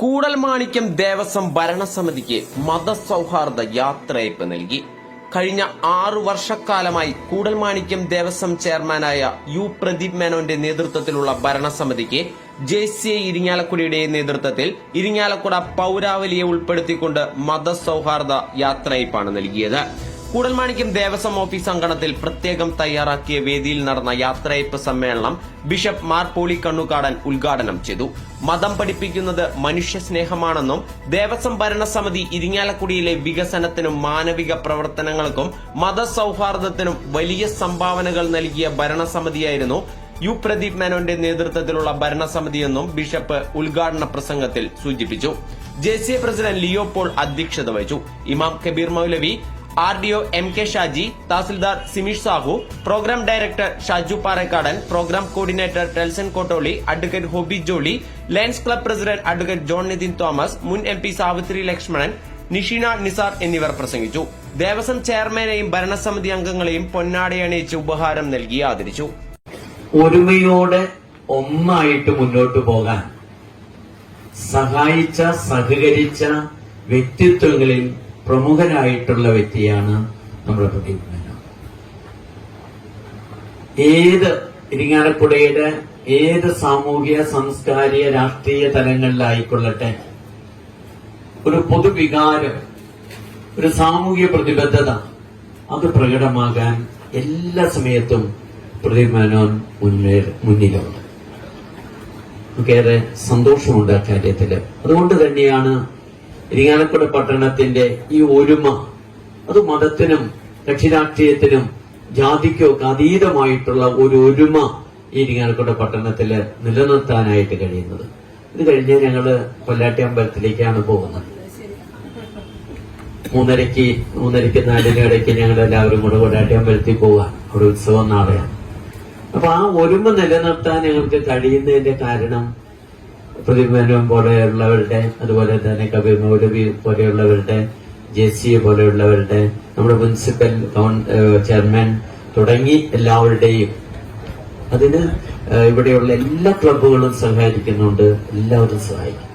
കൂടൽമാണിക്യം ദേവസ്വം ഭരണസമിതിക്ക് മതസൗഹാർദ്ദ യാത്രയയപ്പ് നൽകി. കഴിഞ്ഞ ആറു വർഷക്കാലമായി കൂടൽമാണിക്യം ദേവസ്വം ചെയർമാനായ യു പ്രദീപ് മേനോന്റെ നേതൃത്വത്തിലുള്ള ഭരണസമിതിക്ക് ജെ സി എ ഇരിങ്ങാലക്കുടിയുടെ നേതൃത്വത്തിൽ ഇരിങ്ങാലക്കുട പൌരാവലിയെ ഉൾപ്പെടുത്തിക്കൊണ്ട് മതസൗഹാർദ്ദ യാത്രയപ്പാണ് നൽകിയത്. കൂടൽമാണിക്യം ദേവസ്വം ഓഫീസ് അങ്കണത്തിൽ പ്രത്യേകം തയ്യാറാക്കിയ വേദിയിൽ നടന്ന യാത്രയപ്പ് സമ്മേളനം ബിഷപ്പ് മാർ പോളി കണ്ണുകാടൻ ഉദ്ഘാടനം ചെയ്തു. മതം പഠിപ്പിക്കുന്നത് മനുഷ്യസ്നേഹമാണെന്നും ദേവസ്വം ഭരണസമിതി ഇരിങ്ങാലക്കുടിയിലെ വികസനത്തിനും മാനവിക പ്രവർത്തനങ്ങൾക്കും മതസൌഹാർദ്ദത്തിനും വലിയ സംഭാവനകൾ നൽകിയ ഭരണസമിതിയായിരുന്നു യു പ്രദീപ് മേനോന്റെ നേതൃത്വത്തിലുള്ള ഭരണസമിതിയെന്നും ബിഷപ്പ് ഉദ്ഘാടന പ്രസംഗത്തിൽ സൂചിപ്പിച്ചു. J C president Leo Paul അധ്യക്ഷത വഹിച്ചു. ഇമാം Kabeer Moulavi R D O M K Shaji tahsildar Simish Sahu programme director Shaju Parakkadan programme coordinator Telson Kotooli advocate Hobi Jolly Lions club president advocate John Nithin Thomas മുൻ M P Savithri Lakshmanan Nisheena Nisar എന്നിവർ പ്രസംഗിച്ചു. ദേവസ്വം ചെയർമാനെയും ഭരണസമിതി അംഗങ്ങളെയും പൊന്നാടയണിയിച്ച് ഉപഹാരം നൽകി ആദരിച്ചു. ഒരുമയോടെ ഒന്നായിട്ട് മുന്നോട്ട് പോകാൻ സഹായിച്ച സഹകരിച്ച വ്യക്തിത്വങ്ങളിൽ പ്രമുഖനായിട്ടുള്ള വ്യക്തിയാണ് നമ്മുടെ പ്രദീപ് ഏത് ഇരിങ്ങാലക്കുടയുടെ ഏത് സാമൂഹിക സാംസ്കാരിക രാഷ്ട്രീയ തലങ്ങളിലായിക്കൊള്ളട്ടെ ഒരു പൊതുവികാരം ഒരു സാമൂഹിക പ്രതിബദ്ധത അത് പ്രകടമാകാൻ എല്ലാ സമയത്തും പ്രദീപ് മേനോൻ മുന്നേ മുന്നിലുണ്ട്. നമുക്കേറെ സന്തോഷമുണ്ട് ആ കാര്യത്തിൽ. അതുകൊണ്ട് തന്നെയാണ് ഇരിങ്ങാലക്കുട പട്ടണത്തിന്റെ ഈ ഒരുമ അത് മതത്തിനും കക്ഷിരാഷ്ട്രീയത്തിനും ജാതിക്കോ അതീതമായിട്ടുള്ള ഒരു ഒരുമ ഈ ഇരിങ്ങാലക്കുട പട്ടണത്തിൽ നിലനിർത്താനായിട്ട് കഴിയുന്നത്. ഇത് കഴിഞ്ഞ് ഞങ്ങൾ കൊല്ലാട്ടി അമ്പലത്തിലേക്കാണ് പോകുന്നത്. മൂന്നരയ്ക്ക് മൂന്നരയ്ക്ക് നാലിന് ഇടയ്ക്ക് ഞങ്ങൾ എല്ലാവരും കൂടെ കൊല്ലാട്ടി അമ്പലത്തിൽ പോവാ അവിടെ ഉത്സവം നാളെയാണ്. അപ്പൊ ആ ഒരുമ നിലനിർത്താൻ ഞങ്ങൾക്ക് കഴിയുന്നതിന്റെ കാരണം പ്രതിമേനം പോലെയുള്ളവരുടെ അതുപോലെ തന്നെ കബീർ മൗലവി പോലെയുള്ളവരുടെ ജെ സി പോലെയുള്ളവരുടെ നമ്മുടെ മുനിസിപ്പൽ ചെയർമാൻ തുടങ്ങി എല്ലാവരുടെയും. അതിന് ഇവിടെയുള്ള എല്ലാ ക്ലബുകളും സഹകരിക്കുന്നുണ്ട് എല്ലാവരും സഹായിക്കും.